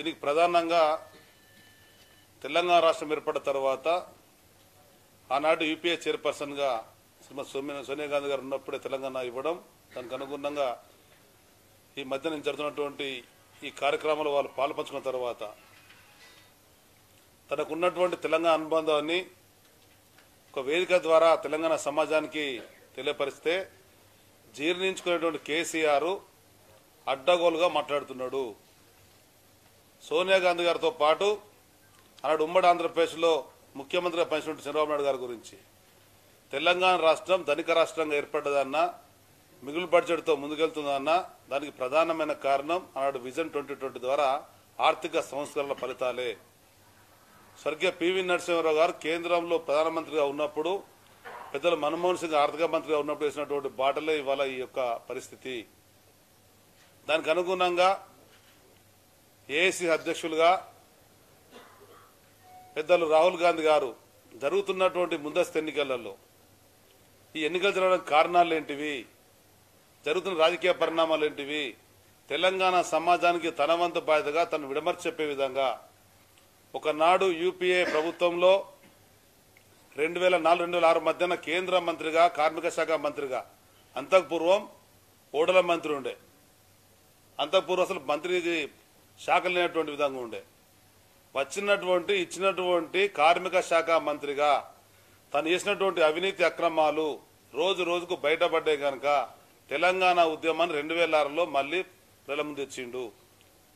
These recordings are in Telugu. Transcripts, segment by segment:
దీనికి ప్రధానంగా తెలంగాణ రాష్ట్రం ఏర్పడిన తర్వాత ఆనాడు యూపీఏ చైర్పర్సన్గా శ్రీమతి సోమ్య సోనియా గాంధీ గారు ఉన్నప్పుడే తెలంగాణ ఇవ్వడం దానికి అనుగుణంగా ఈ మధ్య నేను జరుగుతున్నటువంటి ఈ కార్యక్రమంలో వాళ్ళు పాల్పంచుకున్న తర్వాత తనకున్నటువంటి తెలంగాణ అనుబంధాన్ని ఒక వేదిక ద్వారా తెలంగాణ సమాజానికి తెలియపరిస్తే జీర్ణించుకునేటువంటి కేసీఆర్ అడ్డగోలుగా మాట్లాడుతున్నాడు. సోనియా గాంధీ గారితో పాటు ఆనాడు ఉమ్మడి ఆంధ్రప్రదేశ్లో ముఖ్యమంత్రిగా పనిచేసిన చంద్రబాబు నాయుడు గారి గురించి. తెలంగాణ రాష్ట్రం ధనిక రాష్ట్రంగా ఏర్పడ్డదన్నా మిగులు బడ్జెట్తో ముందుకెళ్తుందన్నా దానికి ప్రధానమైన కారణం ఆనాడు విజన్ ట్వంటీ ట్వంటీ ద్వారా ఆర్థిక సంస్కరణల ఫలితాలే. స్వర్గీయ పివి నరసింహారావు గారు కేంద్రంలో ప్రధానమంత్రిగా ఉన్నప్పుడు పెద్దలు మన్మోహన్ సింగ్ ఆర్థిక మంత్రిగా ఉన్నప్పుడు వేసినటువంటి బాటలే ఇవాళ ఈ యొక్క పరిస్థితి. దానికి అనుగుణంగా ఏసీ అధ్యక్షులుగా పెద్దలు రాహుల్ గాంధీ గారు జరుగుతున్నటువంటి ముందస్తు ఎన్నికలలో ఈ ఎన్నికలు జరగడానికి కారణాలు ఏంటివి? జరుగుతున్న రాజకీయ పరిణామాలు ఏంటివి? తెలంగాణ సమాజానికి తన వంతు బాధ్యతగా తను విడమర్చి చెప్పే విధంగా ఒకనాడు యూపీఏ ప్రభుత్వంలో రెండు వేల నాలుగు రెండు వేల ఆరు మధ్యన కేంద్ర మంత్రిగా కార్మిక శాఖ మంత్రిగా అంతకుపూర్వం ఓడల మంత్రి ఉండే. అంతకుపూర్వం అసలు మంత్రికి శాఖ లేనటువంటి విధంగా ఉండే. వచ్చినటువంటి ఇచ్చినటువంటి కార్మిక శాఖ మంత్రిగా తను చేసినటువంటి అవినీతి అక్రమాలు రోజు రోజుకు బయటపడ్డాయి కనుక తెలంగాణ ఉద్యమాన్ని రెండు వేల ఆరులో మళ్ళీ ప్రజల ముందు తెచ్చిండు.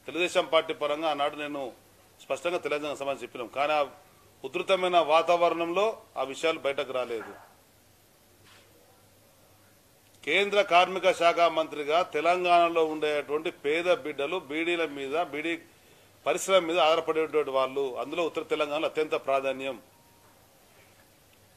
తెలుగుదేశం పార్టీ పరంగా ఆనాడు నేను స్పష్టంగా తెలంగాణ సమాజం చెప్పినాం. కానీ ఆ ఉధృతమైన వాతావరణంలో ఆ విషయాలు బయటకు రాలేదు. కేంద్ర కార్మిక శాఖ మంత్రిగా తెలంగాణలో ఉండేటువంటి పేద బిడ్డలు బీడీల మీద బీడీ పరిశ్రమ మీద ఆధారపడేటువంటి వాళ్ళు. అందులో ఉత్తర తెలంగాణలో అత్యంత ప్రాధాన్యం.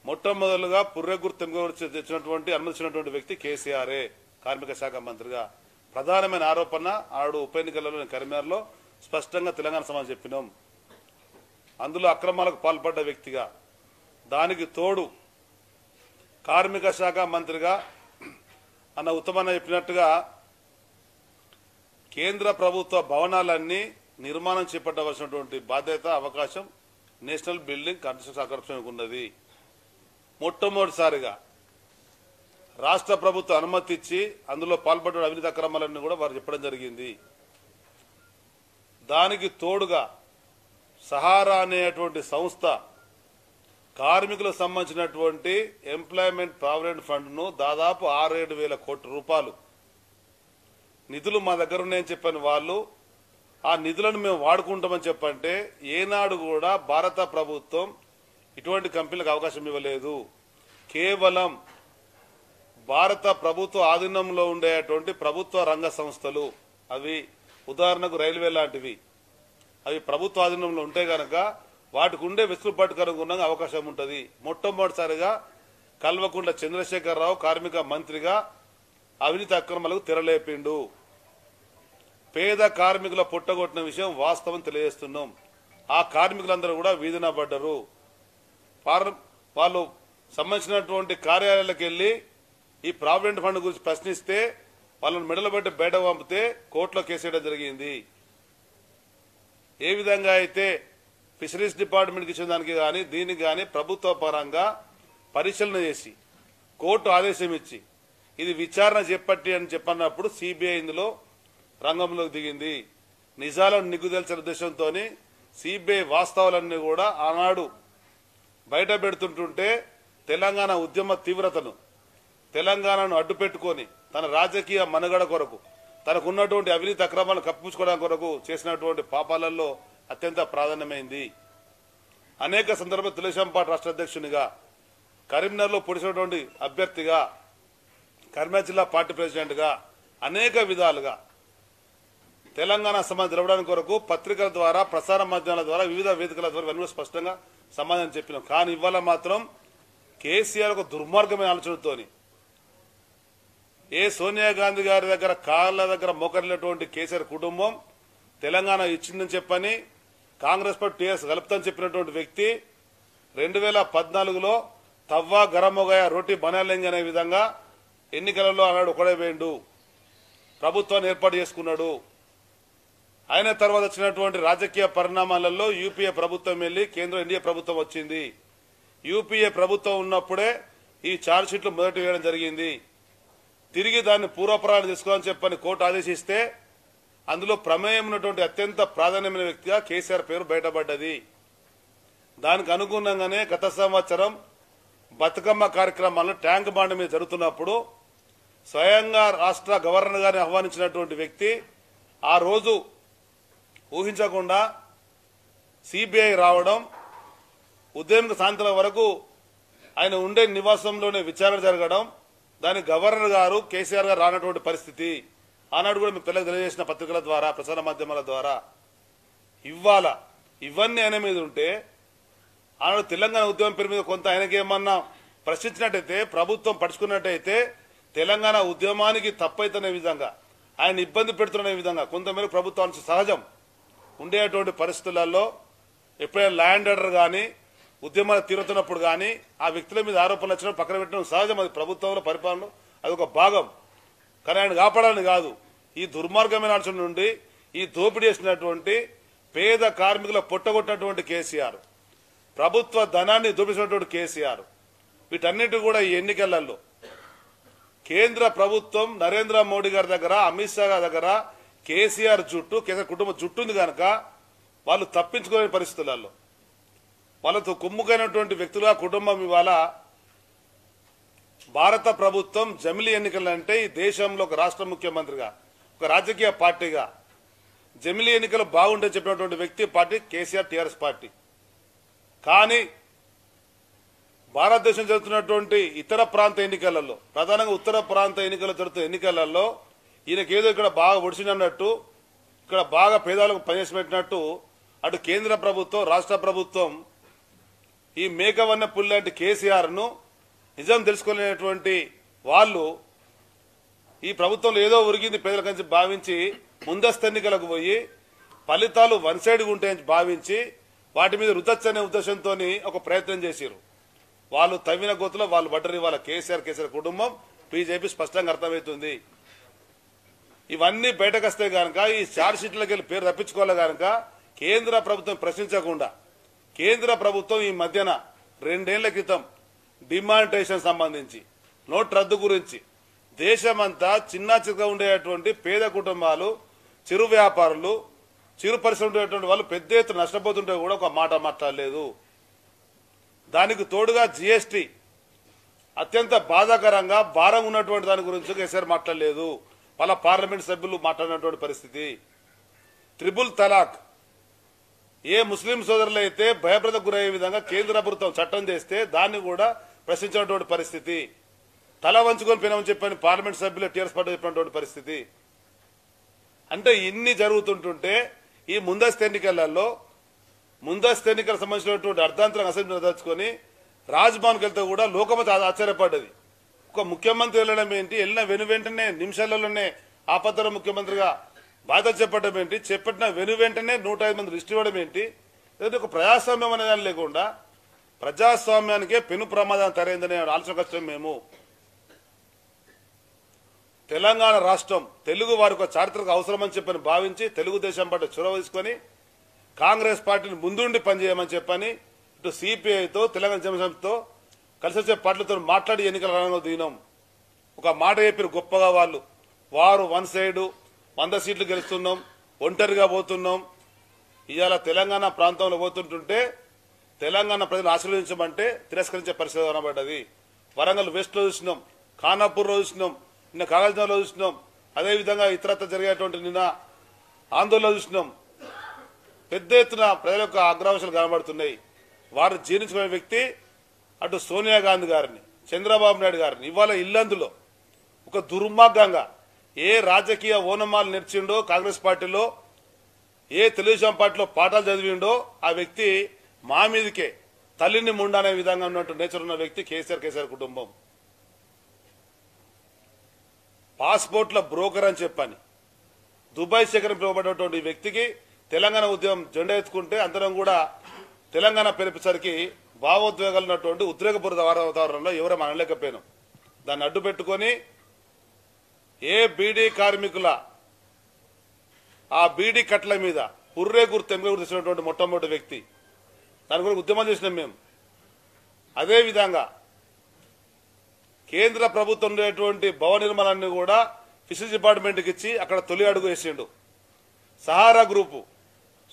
మొట్టమొదలుగా పుర్రెగురు తెంగూరు తెచ్చినటువంటి అనుమతించినటువంటి వ్యక్తి కేసీఆర్ఏ కార్మిక శాఖ మంత్రిగా. ప్రధానమైన ఆరోపణ ఆడు ఉప ఎన్నికలలో కరీంనగర్లో స్పష్టంగా తెలంగాణ సమాజం చెప్పినాం. అందులో అక్రమాలకు పాల్పడ్డ వ్యక్తిగా. దానికి తోడు కార్మిక శాఖ మంత్రిగా అన్న ఉత్తమన్న చెప్పినట్టుగా కేంద్ర ప్రభుత్వ భవనాలన్నీ నిర్మాణం చేపట్టవలసినటువంటి బాధ్యత అవకాశం నేషనల్ బిల్డింగ్ కన్స్ట్రక్షన్ కార్పొరేషన్ ఉన్నది. మొట్టమొదటిసారిగా రాష్ట్ర ప్రభుత్వం అనుమతి ఇచ్చి అందులో పాల్పడిన అవినీతి అక్రమాలన్నీ కూడా వారు చెప్పడం జరిగింది. దానికి తోడుగా సహారా అనేటువంటి సంస్థ కార్మికులకు సంబంధించినటువంటి ఎంప్లాయ్మెంట్ ప్రావిడెంట్ ఫండ్ను దాదాపు ఆరు ఏడు వేల కోట్ల రూపాయలు. నిధులు మా దగ్గర ఉన్నాయని చెప్పని వాళ్ళు ఆ నిధులను మేము వాడుకుంటామని చెప్పంటే ఏనాడు కూడా భారత ప్రభుత్వం ఇటువంటి కంపెనీలకు అవకాశం ఇవ్వలేదు. కేవలం భారత ప్రభుత్వ ఆధీనంలో ఉండేటువంటి ప్రభుత్వ రంగ సంస్థలు అవి ఉదాహరణకు రైల్వే లాంటివి అవి ప్రభుత్వ ఆధీనంలో ఉంటే గనక వాటికి ఉండే వెసులుబాటుకు అనుగుణంగా అవకాశం ఉంటుంది మొట్టమొదటిసారిగా కల్వకుంట్ల చంద్రశేఖరరావు కార్మిక మంత్రిగా అవినీతి అక్రమాలకు తెరలేపిండు. పేద కార్మికుల పుట్టగొట్టిన విషయం వాస్తవం తెలియజేస్తున్నాం. ఆ కార్మికులందరూ కూడా వీధిన పడ్డరు. వాళ్ళు సంబంధించినటువంటి కార్యాలయాలకు వెళ్ళి ఈ ప్రావిడెంట్ ఫండ్ గురించి ప్రశ్నిస్తే వాళ్ళని మెడలు పెట్టి బయట పంపితే కోర్టులో కేసేయడం జరిగింది. ఏ విధంగా అయితే ఫిషరీస్ డిపార్ట్మెంట్కి ఇచ్చిన దానికి కానీ దీనికి కానీ ప్రభుత్వ పరంగా పరిశీలన చేసి కోర్టు ఆదేశం ఇచ్చి ఇది విచారణ చేపట్టి అని చెప్పన్నప్పుడు సిబిఐ ఇందులో రంగంలోకి దిగింది. నిజాలను నిగ్గుదల్చిన ఉద్దేశంతో సిబిఐ వాస్తవాలన్నీ కూడా ఆనాడు బయట పెడుతుంటుంటే తెలంగాణ ఉద్యమ తీవ్రతను తెలంగాణను అడ్డుపెట్టుకొని తన రాజకీయ మనుగడ కొరకు తనకున్నటువంటి అవినీతి అక్రమాలు కప్పించుకోవడానికి కొరకు చేసినటువంటి పాపాలలో అత్యంత ప్రాధాన్యమైంది. అనేక సందర్భ తెలుగుదేశం పార్టీ రాష్ట్ర అధ్యక్షునిగా కరీంనగర్లో పొడిచినటువంటి అభ్యర్థిగా కరీంనగర్ జిల్లా పార్టీ ప్రెసిడెంట్గా అనేక విధాలుగా తెలంగాణ సమాజం తెలవడానికి కొరకు పత్రికల ద్వారా ప్రసార మాధ్యమాల ద్వారా వివిధ వేదికల ద్వారా ఇవన్నీ స్పష్టంగా సమాధానం చెప్పినాం. కానీ ఇవాళ మాత్రం కేసీఆర్ ఒక దుర్మార్గమైన ఆలోచనతోని ఏ సోనియా గాంధీ గారి దగ్గర కాళ్ళ దగ్గర మోకరినటువంటి కేసీఆర్ కుటుంబం తెలంగాణ ఇచ్చిందని చెప్పని కాంగ్రెస్ పార్టీ టీఎస్ కలుపుతని చెప్పినటువంటి వ్యక్తి రెండు వేల పద్నాలుగులో తవ్వా గరమొగయ రోటీ బనాలింగ్ అనే విధంగా ఎన్నికలలో ఆనాడు ఒకడే వేయండు. ప్రభుత్వాన్ని ఏర్పాటు చేసుకున్నాడు. అయిన తర్వాత వచ్చినటువంటి రాజకీయ పరిణామాలలో యూపీఏ ప్రభుత్వం వెళ్ళి కేంద్ర ఎన్డీఏ ప్రభుత్వం వచ్చింది. యూపీఏ ప్రభుత్వం ఉన్నప్పుడే ఈ ఛార్జ్షీట్లు మొదటి వేయడం జరిగింది. తిరిగి దాన్ని పూర్వపరాలు తీసుకోవాలని చెప్పని కోర్టు ఆదేశిస్తే అందులో ప్రమేయం ఉన్నటువంటి అత్యంత ప్రాధాన్యమైన వ్యక్తిగా కేసీఆర్ పేరు బయటపడ్డది. దానికి అనుగుణంగానే గత సంవత్సరం బతుకమ్మ కార్యక్రమాలను ట్యాంక్ బాండ్ మీద జరుగుతున్నప్పుడు స్వయంగా రాష్ట్ర గవర్నర్ గారిని ఆహ్వానించినటువంటి వ్యక్తి ఆ రోజు ఊహించకుండా సిబిఐ రావడం ఉదయం సాయంత్రం వరకు ఆయన ఉండే నివాసంలోనే విచారణ జరగడం దాని గవర్నర్ గారు కేసీఆర్ గారు రానటువంటి పరిస్థితి. ఆనాడు కూడా మీకు పిల్లలకు తెలియజేసిన పత్రికల ద్వారా ప్రసార మాధ్యమాల ద్వారా ఇవ్వాల. ఇవన్నీ ఆయన మీద ఉంటే ఆనాడు తెలంగాణ ఉద్యమం పేరు మీద కొంత ఆయనకి ఏమన్నా ప్రశ్నించినట్టయితే ప్రభుత్వం పడుచుకున్నట్టయితే తెలంగాణ ఉద్యమానికి తప్పైతున్న విధంగా ఆయన ఇబ్బంది పెడుతున్న విధంగా కొంతమేరకు ప్రభుత్వానికి సహజం. ఉండేటువంటి పరిస్థితులలో ఎప్పుడైనా ల్యాండ్ ఆర్డర్ కానీ ఉద్యమాలు తీరుతున్నప్పుడు కానీ ఆ వ్యక్తుల మీద ఆరోపణలు వచ్చినప్పుడు పక్కన పెట్టడం సహజం. అది ప్రభుత్వంలో పరిపాలన అది ఒక భాగం. కానీ ఆయన కాపాడాలని కాదు. ఈ దుర్మార్గమైన ఆలోచన నుండి ఈ దోపిడీ చేసినటువంటి పేద కార్మికుల పొట్టగొట్టినటువంటి కేసీఆర్ ప్రభుత్వ ధనాన్ని దోపిసినటువంటి కేసీఆర్ వీటన్నిటి కూడా ఈ ఎన్నికలలో. కేంద్ర ప్రభుత్వం నరేంద్ర మోడీ గారి దగ్గర అమిత్ షా గారి దగ్గర కేసీఆర్ జుట్టు కేసీఆర్ కుటుంబం జుట్టు ఉంది కనుక వాళ్ళు తప్పించుకోలేని పరిస్థితులలో. వాళ్ళతో కుమ్ముకైనటువంటి వ్యక్తులుగా కుటుంబం ఇవాళ భారత ప్రభుత్వం జమిలీ ఎన్నికలంటే ఈ దేశంలో ఒక రాష్ట్ర ముఖ్యమంత్రిగా ఒక రాజకీయ పార్టీగా. జమిలీ ఎన్నికలు బాగుంటే చెప్పినటువంటి వ్యక్తి పార్టీ కేసీఆర్ టీఆర్ఎస్ పార్టీ. కానీ భారతదేశం జరుగుతున్నటువంటి ఇతర ప్రాంత ఎన్నికలలో ప్రధానంగా ఉత్తర ప్రాంత ఎన్నికలు జరుగుతున్న ఎన్నికలలో ఈయనకేదో ఇక్కడ బాగా ఒడిచినట్టు ఇక్కడ బాగా పేదలకు పనిచేసి పెట్టినట్టు అటు కేంద్ర ప్రభుత్వం రాష్ట్ర ప్రభుత్వం ఈ మేకవన్న పుల్లి లాంటి కేసీఆర్ను నిజం తెలుసుకోలేనటువంటి వాళ్ళు ఈ ప్రభుత్వంలో ఏదో ఉరిగింది పేదల కంచి భావించి ముందస్తు ఎన్నికలకు పోయి ఫలితాలు వన్ సైడ్గా ఉంటాయని భావించి వాటి మీద రుతచ్చనే ఉద్దేశంతో ఒక ప్రయత్నం చేశారు వాళ్ళు తవ్విన గోతులో వాళ్ళు పడ్డరు వాళ్ళ కేసీఆర్ కేసీఆర్ కుటుంబం బీజేపీ స్పష్టంగా అర్థమవుతుంది. ఇవన్నీ బయటకు వస్తే గనక ఈ చార్జ్ వెళ్ళి పేరు తప్పించుకోవాలి గనక కేంద్ర ప్రభుత్వం ప్రశ్నించకుండా కేంద్ర ప్రభుత్వం ఈ మధ్యన రెండేళ్ళ క్రితం డిమానిటైజేషన్ సంబంధించి నోట్ రద్దు గురించి. దేశమంతా చిన్న చిన్న ఉండేటువంటి పేద కుటుంబాలు చిరు వ్యాపారులు చిరు పరిశ్రమ ఉండేటువంటి వాళ్ళు పెద్ద ఎత్తున నష్టపోతుంటే కూడా ఒక మాట మాట్లాడలేదు. దానికి తోడుగా జిఎస్టి అత్యంత బాధాకరంగా భారం ఉన్నటువంటి దాని గురించి కేసీఆర్ మాట్లాడలేదు. వాళ్ళ పార్లమెంట్ సభ్యులు మాట్లాడినటువంటి పరిస్థితి. ట్రిబుల్ తలాక్. ఏ ముస్లిం సోదరులు అయితే భయప్రద గురయ్యే విధంగా కేంద్ర ప్రభుత్వం చట్టం చేస్తే దాన్ని కూడా ప్రశ్నించినటువంటి పరిస్థితి తల వంచుకొని పోయినామని చెప్పని పార్లమెంట్ సభ్యులు టీఆర్ఎస్ పార్టీ చెప్పినటువంటి పరిస్థితి. అంటే ఇన్ని జరుగుతుంటుంటే ఈ ముందస్తు ఎన్నికలలో ముందస్తు ఎన్నికలకు సంబంధించినటువంటి అర్థాంతరం అసెంబ్లీ దాచుకొని రాజ్భవన్కి వెళ్తే కూడా లోకమతి ఆశ్చర్యపడ్డది. ఒక ముఖ్యమంత్రి వెళ్ళడం ఏంటి? వెళ్ళిన వెను వెంటనే నిమిషాలలోనే ఆపద్దర ముఖ్యమంత్రిగా బాధ్యత చెప్పడం ఏంటి? చెప్పిన వెను వెంటనే నూట ఐదు మంది లిస్ట్ ఇవ్వడం ఏంటి? లేదంటే ఒక ప్రజాస్వామ్యం అనే దాని లేకుండా ప్రజాస్వామ్యానికే పెను ప్రమాదం తరైందని ఆలోచన కష్టం మేము. తెలంగాణ రాష్ట్రం తెలుగు వారికి చారిత్రక అవసరమని చెప్పని భావించి తెలుగుదేశం పట్ల చొరవ తీసుకొని కాంగ్రెస్ పార్టీని ముందుండి పనిచేయమని చెప్పని ఇటు సిపిఐతో తెలంగాణ జనసంతో కలిసి వచ్చే పార్టీలతో మాట్లాడి ఎన్నికల రంగంలో దిగినాం. ఒక మాట చెప్పిన గొప్పగా వాళ్ళు. వారు వన్ సైడు వంద సీట్లు గెలుస్తున్నాం ఒంటరిగా పోతున్నాం. ఇవాళ తెలంగాణ ప్రాంతంలో పోతుంటుంటే తెలంగాణ ప్రజలు ఆశీర్వదించమంటే తిరస్కరించే పరిస్థితి కనబడ్డది. వరంగల్ వెస్ట్లో చూసినాం ఖానాపూర్లో చూసినాం నిన్న కాగజ్నగర్లో చూసినాం అదేవిధంగా ఇతరత్ర జరిగేటువంటి నిన్న ఆందోళనలో చూసినాం. పెద్ద ఎత్తున ప్రజల యొక్క ఆగ్రహాలు కనబడుతున్నాయి. వారు జీర్ణించుకునే వ్యక్తి అటు సోనియా గాంధీ గారిని చంద్రబాబు నాయుడు గారిని ఇవాళ ఇల్లందులో ఒక దుర్మార్గంగా ఏ రాజకీయ ఓనమాలు నేర్చిండో కాంగ్రెస్ పార్టీలో ఏ తెలుగుదేశం పార్టీలో పాఠాలు చదివిండో ఆ వ్యక్తి మా మీదకే తల్లిని ముండనే విధంగా ఉన్నట్టు నేచర్ ఉన్న వ్యక్తి కేసీఆర్ కేసీఆర్ కుటుంబం. పాస్పోర్ట్ల బ్రోకర్ అని చెప్పని దుబాయ్ శేఖరం పిలువబడినటువంటి వ్యక్తికి తెలంగాణ ఉద్యమం జెండా ఎత్తుకుంటే అందరం కూడా తెలంగాణ పిలిపేసరికి భావోద్వేగాలు ఉన్నటువంటి ఉద్రేకపూరిత వాతావరణంలో ఎవరూ అనలేకపోయాను. దాన్ని అడ్డు పెట్టుకొని ఏ బీడీ కార్మికుల ఆ బీడీ కట్ల మీద హుర్రే గుర్తు ఎంపిక గుర్తు మొట్టమొదటి వ్యక్తి దాని గురించి ఉద్యమం చేసినాం మేము. అదే విధంగా కేంద్ర ప్రభుత్వం ఉండేటువంటి భవన నిర్మాణాన్ని కూడా ఫిషరీస్ డిపార్ట్మెంట్కి ఇచ్చి అక్కడ తొలి అడుగు వేసిండు. సహారా గ్రూపు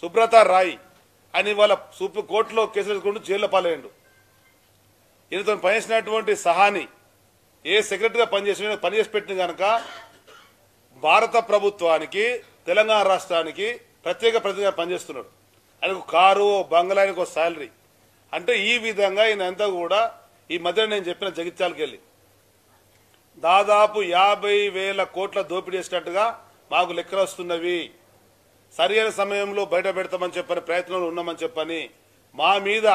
సుబ్రత రాయ్ అని వాళ్ళ సుప్రీం కోర్టులో కేసు వేసుకుంటూ జైల్లో పాలయ్యండు. ఈయనతో పనిచేసినటువంటి సహాని ఏ సెక్రటరీగా పనిచేసిన పనిచేసి పెట్టిన కనుక భారత ప్రభుత్వానికి తెలంగాణ రాష్ట్రానికి ప్రత్యేక ప్రతిగా పనిచేస్తున్నాడు. ఆయనకు కారు ఓ బంగ్లా ఆయనకు ఒక శాలరీ. అంటే ఈ విధంగా ఈయనంతా కూడా ఈ మధ్య నేను చెప్పిన జగిత్యాలకు వెళ్ళి. దాదాపు యాభై వేల కోట్ల దోపిడీ చేసినట్టుగా మాకు లెక్కలు వస్తున్నవి. సరైన సమయంలో బయట పెడతామని చెప్పని ప్రయత్నంలో ఉన్నామని చెప్పని మా మీద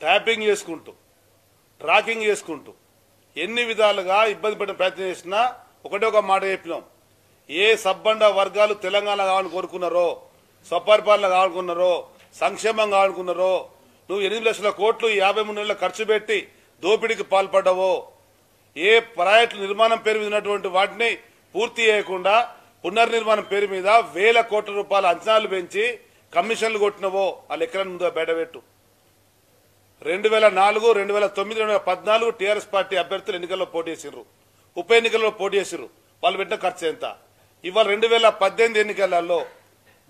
ట్యాపింగ్ చేసుకుంటూ ట్రాకింగ్ చేసుకుంటూ ఎన్ని విధాలుగా ఇబ్బంది పెట్టిన ప్రయత్నం చేసినా ఒకటే ఒక మాట చెప్పినాం. ఏ సబ్బండ వర్గాలు తెలంగాణ కావాలని కోరుకున్నారో స్వపరిపాలన కావాలనుకున్నారో సంక్షేమం కావాలనుకున్నారో నువ్వు ఎనిమిది లక్షల కోట్లు యాభై మూడు నెలలు ఖర్చు పెట్టి దోపిడీకి పాల్పడ్డావో ఏ ప్రాజెక్టు నిర్మాణం పేరు మీద ఉన్నటువంటి వాటిని పూర్తి చేయకుండా పునర్నిర్మాణం పేరు మీద వేల కోట్ల రూపాయల అంచనాలు పెంచి కమిషన్లు కొట్టినవో ఆ లెక్కలను ముందుగా బయటపెట్టు. రెండు వేల నాలుగు రెండు వేల తొమ్మిది రెండు వేల పద్నాలుగు టీఆర్ఎస్ పార్టీ అభ్యర్థులు ఎన్నికల్లో పోటీ చేసిర్రు ఉప ఎన్నికల్లో పోటీ చేసిర్రు వాళ్ళు పెట్టిన ఖర్చు ఎంత? ఇవాళ రెండు వేల పద్దెనిమిది ఎన్నికలలో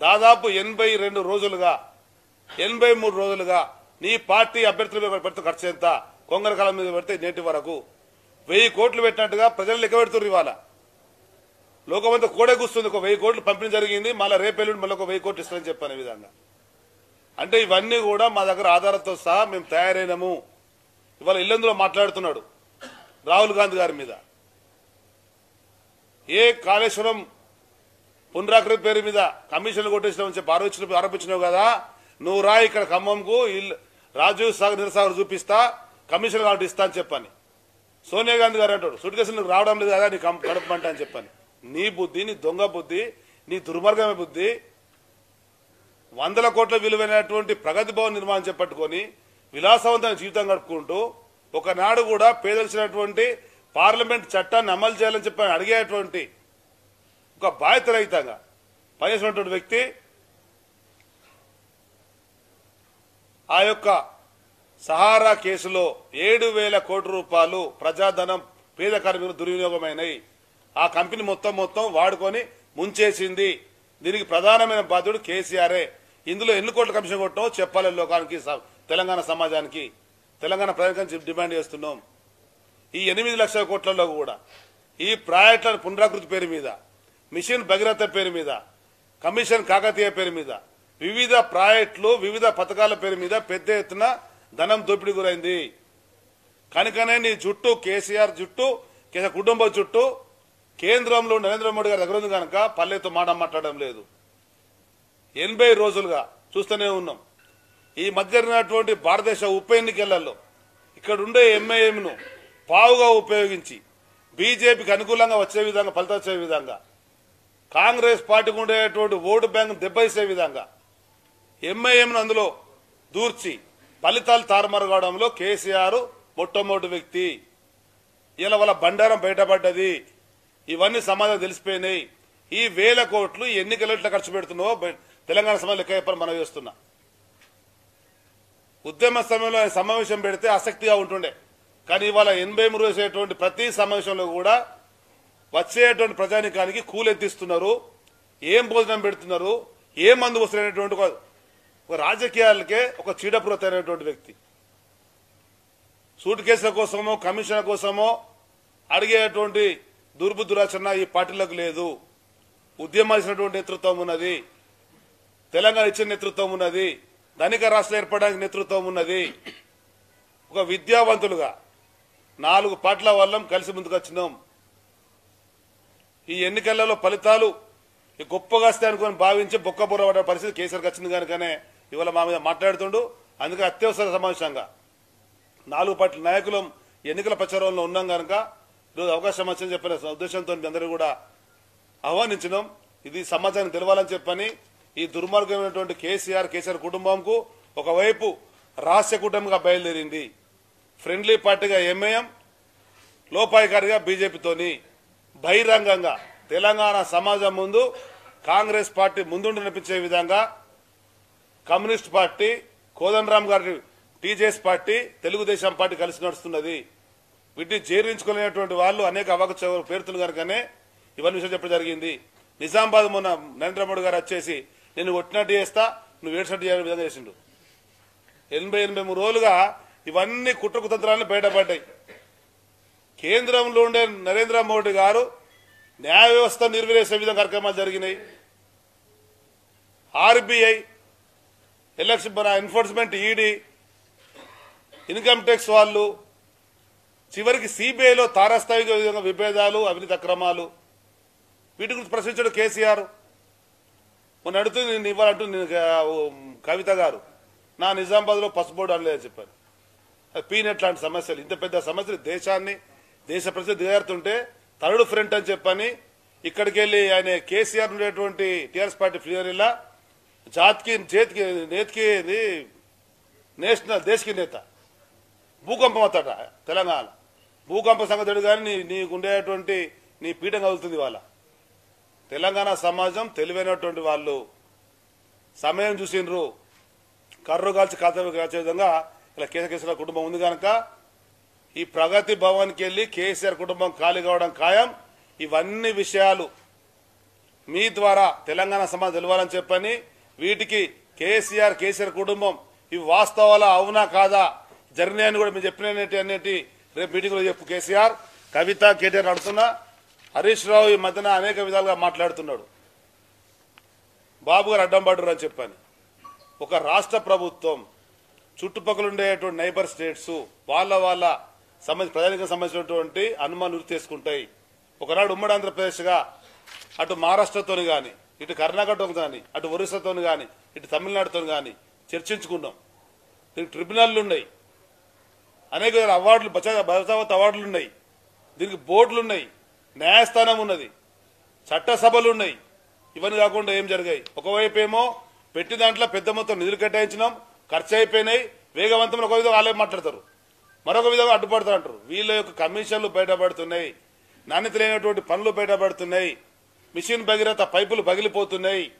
దాదాపు ఎనభై రెండు రోజులుగా ఎనభై మూడు రోజులుగా నీ పార్టీ అభ్యర్థుల మీద పెడితే ఖర్చు ఎంత? కొంగర కాలం మీద పెడితే నేటి వరకు వెయ్యి కోట్లు పెట్టినట్టుగా ప్రజలు లెక్క పెడుతున్నారు ఇవాళ. లోకమంతా కోడే కూస్తుంది. ఒక వెయ్యి కోట్లు పంపిణీ జరిగింది. మళ్ళీ రేపెల్లుండి మళ్ళీ ఒక వెయ్యి కోట్లు ఇస్తారని చెప్పాను విధంగా. అంటే ఇవన్నీ కూడా మా దగ్గర ఆధారంతో సహా మేము తయారైనము. ఇవాళ ఇల్లందులో మాట్లాడుతున్నాడు రాహుల్ గాంధీ గారి మీద. ఏ కాళేశ్వరం పునరాకృతి పేరు మీద కమిషన్లు కొట్టించడం చెప్పి ఆరోపించిన ఆరోపించినావు కదా. నువ్వు రా ఇక్కడ ఖమ్మంకు ఇల్లు రాజీవ్ సాగర్ నిరసాగర్ చూపిస్తా కమిషన్ కాబట్టి ఇస్తా అని చెప్పని. సోనియా గాంధీ గారు అంటాడు సుట్ కేసులు రావడం లేదు కదా నీ కం- గడపమంట అని చెప్పని. నీ బుద్ధి నీ దొంగ బుద్ధి నీ దుర్మార్గమే బుద్ధి. వందల కోట్ల విలువైనటువంటి ప్రగతి భవన్ నిర్మాణం చేపట్టుకొని విలాసవంతమైన జీవితం గడుపుకుంటూ ఒకనాడు కూడా పేదలిచినటువంటి పార్లమెంట్ చట్టాన్ని అమలు చేయాలని చెప్పని అడిగేటువంటి ఒక బాధ్యతరహితంగా పనిచేసినటువంటి వ్యక్తి ఆ యొక్క సహారా కేసులో ఏడు వేల కోట్ల రూపాయలు ప్రజాధనం పేద కార్మికులు దుర్వినియోగమైనవి ఆ కంపెనీ మొత్తం మొత్తం వాడుకొని ముంచేసింది. దీనికి ప్రధానమైన బాధ్యుడు కేసీఆరే. ఇందులో ఎన్ని కోట్ల కమిషన్ కొట్టో చెప్పాలి లోకానికి స- తెలంగాణ సమాజానికి. తెలంగాణ ప్రజలకు డిమాండ్ చేస్తున్నాం. ఈ ఎనిమిది లక్షల కోట్లలో కూడా ఈ ప్రాజెక్టుల పునరాకృతి పేరు మీద మిషన్ భగీరథ పేరు మీద కమిషన్ కాకతీయ పేరు మీద వివిధ ప్రాజెక్టులు వివిధ పథకాల పేరు మీద పెద్ద ఎత్తున ధనం దోపిడీ గురైంది. కనుకనే నీ జుట్టు కేసీఆర్ జుట్టు కుటుంబ జుట్టు చుట్టూ కేంద్రంలో నరేంద్ర మోడీ గారి దగ్గర ఉంది కనుక పల్లెతో మాట మాట్లాడడం లేదు. ఎనభై రోజులుగా చూస్తూనే ఉన్నాం. ఈ మధ్య జరిగినటువంటి భారతదేశ ఉప ఎన్నికలలో ఇక్కడ ఉండే ఎంఐఎంను పావుగా ఉపయోగించి బీజేపీకి అనుకూలంగా వచ్చే విధంగా ఫలితం వచ్చే విధంగా కాంగ్రెస్ పార్టీకి ఉండేటువంటి ఓటు బ్యాంక్ దెబ్బేసే విధంగా ఎంఐఎంను అందులో దూర్చి ఫలితాలు తారుమారు కావడంలో కేసీఆర్ మొట్టమొదటి వ్యక్తి. ఇలా వాళ్ళ బండారం బయటపడ్డది. ఇవన్నీ సమాధానం తెలిసిపోయినాయి. ఈ వేల కోట్లు ఈ ఎన్నికలు ఎట్లా ఖర్చు పెడుతున్నావో తెలంగాణ సమాజం లెక్క మనం చేస్తున్నా. ఉద్యమ సమయంలో ఆయన సమావేశం పెడితే ఆసక్తిగా ఉంటుండే. కానీ ఇవాళ ఎనభై మూడు వేసేటువంటి ప్రతి సమావేశంలో కూడా వచ్చేటువంటి ప్రజానికానికి కూలెత్తిస్తున్నారు ఏం భోజనం పెడుతున్నారు ఏ మందు వస్తున్నటువంటి ఒక ఒక రాజకీయాలకే ఒక చీడపురత అయినటువంటి వ్యక్తి. సూట్ కేసుల కోసమో కమిషన్ల కోసమో అడిగేటువంటి దుర్బుద్ధురాచరణ ఈ పార్టీలకు లేదు. ఉద్యమాల్సినటువంటి నేతృత్వం ఉన్నది. తెలంగాణ ఇచ్చిన నేతృత్వం ఉన్నది. ధనిక రాష్ట్రం ఏర్పడడానికి నేతృత్వం ఉన్నది. ఒక విద్యావంతులుగా నాలుగు పాటల వల్ల కలిసి ముందుకు వచ్చినాం ఈ ఎన్నికలలో ఫలితాలు గొప్పగా వస్తాయి అనుకుని భావించి బొక్కబుర్ర పడే పరిస్థితి కేసీఆర్కి వచ్చింది కనుకనే ఇవాళ మా మీద మాట్లాడుతుండు. అందుకే అత్యవసర సమావేశంగా నాలుగు పార్టీ నాయకులం ఎన్నికల ప్రచారంలో ఉన్నాం కనుక ఈరోజు అవకాశం వచ్చిందని చెప్పిన ఉద్దేశంతో మీ అందరూ కూడా ఆహ్వానించినాం. ఇది సమాజానికి తెలవాలని చెప్పని ఈ దుర్మార్గమైనటువంటి కేసీఆర్ కేసీఆర్ కుటుంబంకు ఒకవైపు రహస్య కుటుంబంగా బయలుదేరింది. ఫ్రెండ్లీ పార్టీగా ఎంఐఎం లోపాయికారిగా బీజేపీతోని. బహిరంగంగా తెలంగాణ సమాజం ముందు కాంగ్రెస్ పార్టీ ముందుండి నడిపించే విధంగా కమ్యూనిస్ట్ పార్టీ కోదండరామ్ గారి టీజేఎస్ పార్టీ తెలుగుదేశం పార్టీ కలిసి నడుస్తున్నది. వీటిని జీర్ణించుకునేటువంటి వాళ్ళు అనేక అవక పేరుతులు కనుకనే ఇవన్నీ విషయం చెప్పడం జరిగింది. నిజామాబాద్ మొన్న నరేంద్ర మోడీ గారు వచ్చేసి నేను కొట్టినట్టు చేస్తా నువ్వు ఏడ్చినట్టు చేయాలి విధంగా చేసిండు. ఎనభై ఎనభై మూడు రోజులుగా ఇవన్నీ కుట్ర కుతంత్రాలను బయటపడ్డాయి. కేంద్రంలో ఉండే నరేంద్ర మోడీ గారు న్యాయ వ్యవస్థ నిర్వహించే విధంగా కార్యక్రమాలు జరిగినాయి. ఆర్బీఐ ఎలక్షన్ మన ఎన్ఫోర్స్మెంట్ ఈడీ ఇన్కమ్ ట్యాక్స్ వాళ్ళు చివరికి సిబిఐలో తారాస్థాయి విధంగా విభేదాలు అవినీతి అక్రమాలు వీటి గురించి ప్రశ్నించడు కేసీఆర్. మొన్న అడుగుతూ నేను ఇవ్వాలంటూ నేను కవిత గారు నా నిజామాబాద్లో పసుబోర్డు అనలేదని చెప్పాను అది పీనట్ లాంటి సమస్యలు. ఇంత పెద్ద సమస్యలు దేశాన్ని దేశ ప్రజలు దిగారుతుంటే తరుడు ఫ్రంట్ అని చెప్పని ఇక్కడికి వెళ్ళి ఆయన కేసీఆర్ ఉండేటువంటి టీఆర్ఎస్ పార్టీ ఫ్లీవరిల్లా జాతికి చేతికి నేతికి నేషనల్ దేశకి నేత. భూకంపం అవుతాడ తెలంగాణ. భూకంప సంగతి కానీ నీ నీకు ఉండేటువంటి నీ పీఠం కదులుతుంది వాళ్ళ తెలంగాణ సమాజం తెలివైనటువంటి వాళ్ళు. సమయం చూసిండ్రు. కర్రు కాల్చి కాల్చి కాల్చే విధంగా ఇలా కేసీఆర్ కుటుంబం ఉంది కనుక ఈ ప్రగతి భవన్కి వెళ్ళి కేసీఆర్ కుటుంబం ఖాళీ కావడం ఖాయం. ఇవన్నీ విషయాలు మీ ద్వారా తెలంగాణ సమాజం తెలవాలని చెప్పని వీటికి కేసీఆర్ కేసీఆర్ కుటుంబం ఇవి వాస్తవాల? అవునా కాదా? జరిగినాయని కూడా మీరు చెప్పినటి అనేటి రేపు మీటింగ్లో చెప్పు కేసీఆర్. కవిత కేటీఆర్ నడుతున్నా హరీష్ రావు ఈ మధ్యన అనేక విధాలుగా మాట్లాడుతున్నాడు. బాబు గారు అడ్డం పడ్డరు అని చెప్పాను. ఒక రాష్ట్ర ప్రభుత్వం చుట్టుపక్కల ఉండేటువంటి నైబర్ స్టేట్స్ వాళ్ళ వాళ్ళ సంబంధించి ప్రజానికి సంబంధించినటువంటి అనుమానం వృత్తి చేసుకుంటాయి. ఒకనాడు ఉమ్మడి ఆంధ్రప్రదేశ్గా అటు మహారాష్ట్రతోని కానీ ఇటు కర్ణాటకతో కానీ అటు ఒరిస్సాతో కానీ ఇటు తమిళనాడుతో కానీ చర్చించుకున్నాం. దీనికి ట్రిబ్యునల్లు ఉన్నాయి. అనేక అవార్డులు బచా- అవార్డులు ఉన్నాయి. దీనికి బోర్డులు ఉన్నాయి. న్యాయస్థానం ఉన్నది. చట్టసభలు ఉన్నాయి. ఇవన్నీ కాకుండా ఏం జరిగాయి? ఒకవైపు ఏమో పెట్టి దాంట్లో పెద్ద మొత్తం నిధులు కేటాయించినాం ఖర్చు అయిపోయినాయి వేగవంతమైన ఒక విధంగా వాళ్ళే మాట్లాడతారు. మరొక విధంగా అడ్డుపడతా అంటారు వీళ్ళ యొక్క కమిషన్లు బయటపడుతున్నాయి. నాణ్యత లేనటువంటి పనులు బయటపడుతున్నాయి. మిషన్ భగీరథ పైపులు పగిలిపోతున్నాయి.